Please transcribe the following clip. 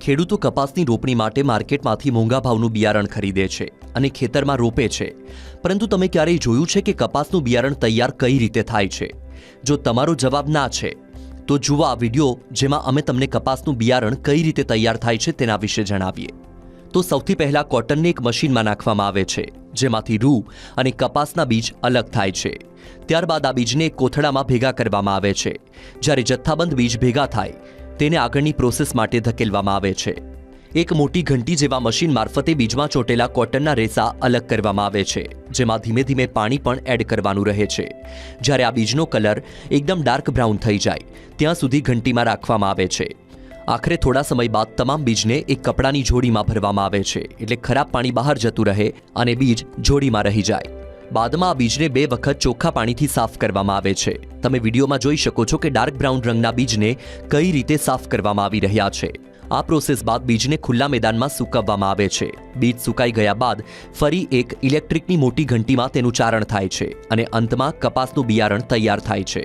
ખેડૂતો કપાસની રોપણી માટે માર્કેટમાંથી મોંઘા ભાવનું બિયારણ ખરીદે છે અને ખેતરમાં રોપે છે. પરંતુ તમે ક્યારેય જોયું છે કે કપાસનું બિયારણ તૈયાર કઈ રીતે થાય છે? જો તમારો જવાબ ના છે, તો જુઓ આ વીડિયો જેમાં અમે તમને કપાસનું બિયારણ કઈ રીતે તૈયાર થાય છે તેના વિશે જણાવીએ. તો સૌથી પહેલાં કોટનને એક મશીનમાં નાખવામાં આવે છે, જેમાંથી રૂ અને કપાસના બીજ અલગ થાય છે. ત્યારબાદ આ બીજને કોથળામાં ભેગા કરવામાં આવે છે. જ્યારે જથ્થાબંધ બીજ ભેગા થાય તેને આગળની પ્રોસેસ માટે ધકેલવામાં આવે છે. એક મોટી ઘંટી જેવા મશીન મારફતે બીજમાં ચોટેલા કોટનના રેસા અલગ કરવામાં આવે છે, જેમાં ધીમે ધીમે પાણી પણ એડ કરવાનું રહે છે. જ્યારે આ બીજનો કલર એકદમ ડાર્ક બ્રાઉન થઈ જાય, ત્યાં સુધી ઘંટીમાં રાખવામાં આવે છે. આખરે થોડા સમય બાદ તમામ બીજને એક કપડાની જોડીમાં ભરવામાં આવે છે, એટલે ખરાબ પાણી બહાર જતું રહે અને બીજ જોડીમાં રહી જાય. બાદમાં આ બીજને બે વખત ચોખ્ખા પાણીથી સાફ કરવામાં આવે છે. તમે વિડીયોમાં જોઈ શકો છો કે ડાર્ક બ્રાઉન રંગના બીજને કઈ રીતે સાફ કરવામાં આવી રહ્યા છે. આ પ્રોસેસ બાદ બીજને ખુલ્લા મેદાનમાં સૂકવવામાં આવે છે. બીજ સુકાઈ ગયા બાદ ફરી એક ઇલેક્ટ્રિકની મોટી ઘંટીમાં તેનું ચારણ થાય છે અને અંતમાં કપાસનું બિયારણ તૈયાર થાય છે.